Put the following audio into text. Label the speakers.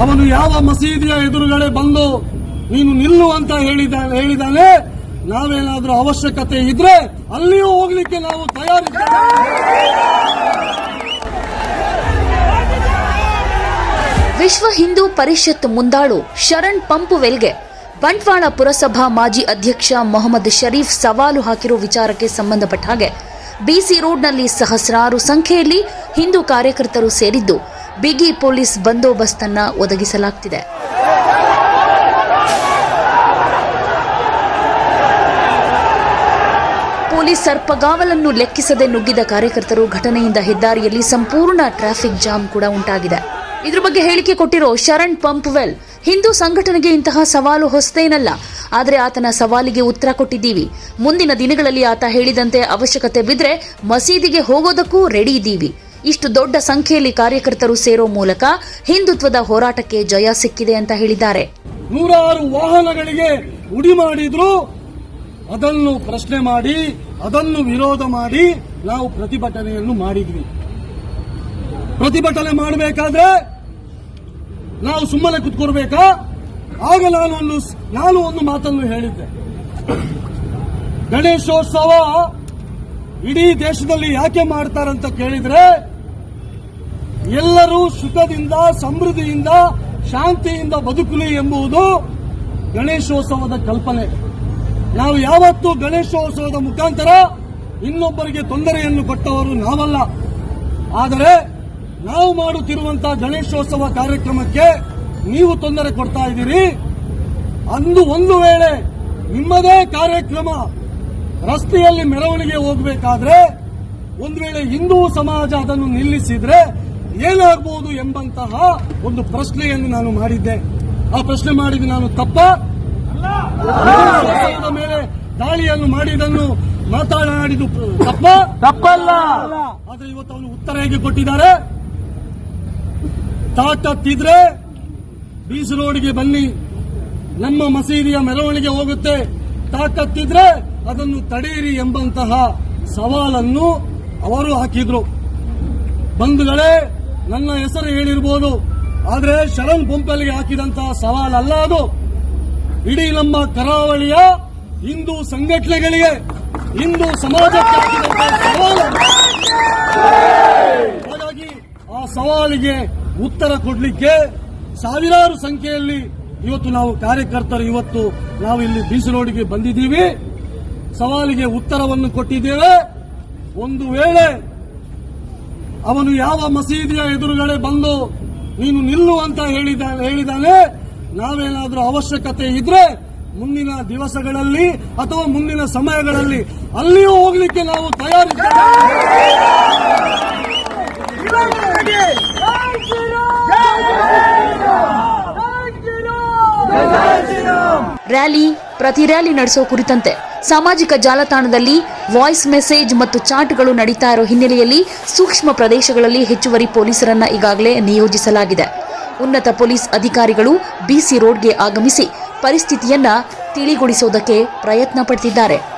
Speaker 1: ಅವನು ಯಾವ ಮಸೀದಿಯ ಎದುರುಗಡೆ ಬಂದು ನೀನು ನಿಲ್ಲು ಅಂತ ಹೇಳಿದ, ಹೇಳಿದಾನೆ? ನಾವೇನಾದ್ರೂ ಅವಶ್ಯಕತೆ ಇದ್ರೆ ಅಲ್ಲಿಯೂ ಹೋಗ್ಲಿಕ್ಕೆ ನಾವು ತಯಾರಿದ್ದೇವೆ.
Speaker 2: ವಿಶ್ವ ಹಿಂದೂ ಪರಿಷತ್ ಮುಂದಾಳು ಶರಣ್ ಪಂಪುವೆಲ್ಗೆ. ಬಂಟ್ವಾಳ ಪುರಸಭಾ ಮಾಜಿ ಅಧ್ಯಕ್ಷ ಮೊಹಮ್ಮದ್ ಶರೀಫ್ ಸವಾಲು ಹಾಕಿರೋ ವಿಚಾರಕ್ಕೆ ಸಂಬಂಧಪಟ್ಟ ಹಾಗೆ. ಬಿಸಿ ರೋಡ್ನಲ್ಲಿ ಸಹಸ್ರಾರು ಸಂಖ್ಯೆಯಲ್ಲಿ ಹಿಂದೂ ಕಾರ್ಯಕರ್ತರು ಸೇರಿದ್ದು. ಬಿಗಿ ಪೊಲೀಸ್ ಬಂದೋಬಸ್ತನ್ನ ಒದಗಿಸಲಾಗ್ತಿದೆ. ಪೊಲೀಸ್ ಸರ್ಪಗಾವಲನ್ನು ಲೆಕ್ಕಿಸದೆ ನುಗ್ಗಿದ ಕಾರ್ಯಕರ್ತರು ಘಟನೆಯಿಂದ ಹೆದ್ದಾರಿಯಲ್ಲಿ ಸಂಪೂರ್ಣ ಟ್ರಾಫಿಕ್ ಜಾಮ್ ಕೂಡ ಉಂಟಾಗಿದೆ. ಇದ್ರ ಬಗ್ಗೆ ಹೇಳಿಕೆ ಕೊಟ್ಟಿರೋ ಶರಣ್ ಪಂಪ್ವೆಲ್, ಹಿಂದೂ ಸಂಘಟನೆಗೆ ಇಂತಹ ಸವಾಲು ಹೊಸದೇನಲ್ಲ, ಆದರೆ ಆತನ ಸವಾಲಿಗೆ ಉತ್ತರ ಕೊಟ್ಟಿದ್ದೀವಿ. ಮುಂದಿನ ದಿನಗಳಲ್ಲಿ ಆತ ಹೇಳಿದಂತೆ ಅವಶ್ಯಕತೆ ಬಿದ್ರೆ ಮಸೀದಿಗೆ ಹೋಗೋದಕ್ಕೂ ರೆಡಿ ಇದ್ದೀವಿ. ಇಷ್ಟು ದೊಡ್ಡ ಸಂಖ್ಯೆಯಲ್ಲಿ ಕಾರ್ಯಕರ್ತರು ಸೇರೋ ಮೂಲಕ ಹಿಂದುತ್ವದ ಹೋರಾಟಕ್ಕೆ ಜಯ ಸಿಕ್ಕಿದೆ ಅಂತ ಹೇಳಿದ್ದಾರೆ.
Speaker 1: ನೂರಾರು ವಾಹನಗಳಿಗೆ ಉಡಿ ಮಾಡಿದ್ರು, ಅದನ್ನು ಪ್ರಶ್ನೆ ಮಾಡಿ, ಅದನ್ನು ವಿರೋಧ ಮಾಡಿ ನಾವು ಪ್ರತಿಭಟನೆಯನ್ನು ಮಾಡಿದ್ವಿ. ಪ್ರತಿಭಟನೆ ಮಾಡಬೇಕಾದ್ರೆ ನಾವು ಸುಮ್ಮನೆ ಕುತ್ಕೊಡ್ಬೇಕಾ ಆಗ ನಾನು ಒಂದು ನಾನು ಒಂದು ಮಾತನ್ನು ಹೇಳಿದ್ದೆ. ಗಣೇಶೋತ್ಸವ ಇಡೀ ದೇಶದಲ್ಲಿ ಯಾಕೆ ಮಾಡ್ತಾರಂತ ಕೇಳಿದ್ರೆ ಎಲ್ಲರೂ ಸುಖದಿಂದ, ಸಮೃದ್ಧಿಯಿಂದ, ಶಾಂತಿಯಿಂದ ಬದುಕಲಿ ಎಂಬುದು ಗಣೇಶೋತ್ಸವದ ಕಲ್ಪನೆ. ನಾವು ಯಾವತ್ತೂ ಗಣೇಶೋತ್ಸವದ ಮುಖಾಂತರ ಇನ್ನೊಬ್ಬರಿಗೆ ತೊಂದರೆಯನ್ನು ಕೊಟ್ಟವರು ನಾವಲ್ಲ. ಆದರೆ ನಾವು ಮಾಡುತ್ತಿರುವಂತಹ ಗಣೇಶೋತ್ಸವ ಕಾರ್ಯಕ್ರಮಕ್ಕೆ ನೀವು ತೊಂದರೆ ಕೊಡ್ತಾ ಇದ್ದೀರಿ. ಅಂದು ಒಂದು ವೇಳೆ ನಿಮ್ಮದೇ ಕಾರ್ಯಕ್ರಮ ರಸ್ತೆಯಲ್ಲಿ ಮೆರವಣಿಗೆ ಹೋಗಬೇಕಾದ್ರೆ, ಒಂದು ವೇಳೆ ಹಿಂದೂ ಸಮಾಜ ಅದನ್ನು ನಿಲ್ಲಿಸಿದ್ರೆ ಏನಾಗಬಹುದು ಎಂಬಂತಹ ಒಂದು ಪ್ರಶ್ನೆಯನ್ನು ನಾನು ಮಾಡಿದ್ದೆ. ಆ ಪ್ರಶ್ನೆ ಮಾಡಿದ ನಾನು ತಪ್ಪ? ಮೇಲೆ ದಾಳಿಯನ್ನು ಮಾಡಿದನ್ನು ಮಾತನಾಡಿದ್ದು ತಪ್ಪ?
Speaker 3: ತಪ್ಪಲ್ಲ.
Speaker 1: ಆದ್ರೆ ಇವತ್ತು ಅವನು ಉತ್ತರ ಹೇಗೆ ಕೊಟ್ಟಿದ್ದಾರೆ? ತಾಟತ್ತಿದ್ರೆ ಬೀಸ್ ರೋಡ್ಗೆ ಬನ್ನಿ. ನಮ್ಮ ಮಸೀದಿಯ ಮೆರವಣಿಗೆ ಹೋಗುತ್ತೆ. ತಾಕತ್ತಿದ್ರೆ ಅದನ್ನು ತಡೆಯಿರಿ ಎಂಬಂತಹ ಸವಾಲನ್ನು ಅವರು ಹಾಕಿದ್ರು. ಬಂಧುಗಳೇ ನನ್ನ ಹೆಸರು ಹೇಳಿರ್ಬೋದು. ಆದರೆ ಶರಣ್ ಪಂಪಲ್ಗೆ ಹಾಕಿದಂತಹ ಸವಾಲಲ್ಲ ಅದು. ಇಡೀ ನಮ್ಮ ಕರಾವಳಿಯ ಹಿಂದೂ ಸಂಘಟನೆಗಳಿಗೆ, ಹಿಂದೂ ಸಮಾಜಕ್ಕೆ ಹಾಗಾಗಿ ಆ ಸವಾಲಿಗೆ ಉತ್ತರ ಕೊಡಲಿಕ್ಕೆ ಸಾವಿರಾರು ಸಂಖ್ಯೆಯಲ್ಲಿ ಇವತ್ತು ನಾವು ಕಾರ್ಯಕರ್ತರು ಇವತ್ತು ನಾವು ಇಲ್ಲಿ ಬೀಚ್ ರೋಡ್ಗೆ ಬಂದಿದ್ದೀವಿ. ಸವಾಲಿಗೆ ಉತ್ತರವನ್ನು ಕೊಟ್ಟಿದ್ದೇವೆ. ಒಂದು ವೇಳೆ ಅವನು ಯಾವ ಮಸೀದಿಯ ಎದುರುಗಡೆ ಬಂದು ನೀನು ನಿಲ್ಲು ಅಂತ ಹೇಳಿದ, ಹೇಳಿದಾನೆ. ನಾವೇನಾದರೂ ಅವಶ್ಯಕತೆ ಇದ್ರೆ ಮುಂದಿನ ದಿವಸಗಳಲ್ಲಿ ಅಥವಾ ಮುಂದಿನ ಸಮಯಗಳಲ್ಲಿ ಅಲ್ಲಿಯೂ ಹೋಗ್ಲಿಕ್ಕೆ ನಾವು ತಯಾರಿದ್ದೇವೆ.
Speaker 2: ರ್ಯಾಲಿ, ಪ್ರತಿ ರ್ಯಾಲಿ ನಡೆಸೋ ಕುರಿತಂತೆ. ಸಾಮಾಜಿಕ ಜಾಲತಾಣದಲ್ಲಿ ವಾಯ್ಸ್ ಮೆಸೇಜ್ ಮತ್ತು ಚಾಟ್ಗಳು ನಡೀತಾ ಇರೋ ಹಿನ್ನೆಲೆಯಲ್ಲಿ ಸೂಕ್ಷ್ಮ ಪ್ರದೇಶಗಳಲ್ಲಿ ಹೆಚ್ಚುವರಿ ಪೊಲೀಸರನ್ನ ಈಗಾಗಲೇ ನಿಯೋಜಿಸಲಾಗಿದೆ. ಉನ್ನತ ಪೊಲೀಸ್ ಅಧಿಕಾರಿಗಳು ಬಿಸಿ ರೋಡ್ಗೆ ಆಗಮಿಸಿ ಪರಿಸ್ಥಿತಿಯನ್ನ ತಿಳಿಗೊಳಿಸೋದಕ್ಕೆ ಪ್ರಯತ್ನ ಪಡ್ತಿದ್ದಾರೆ.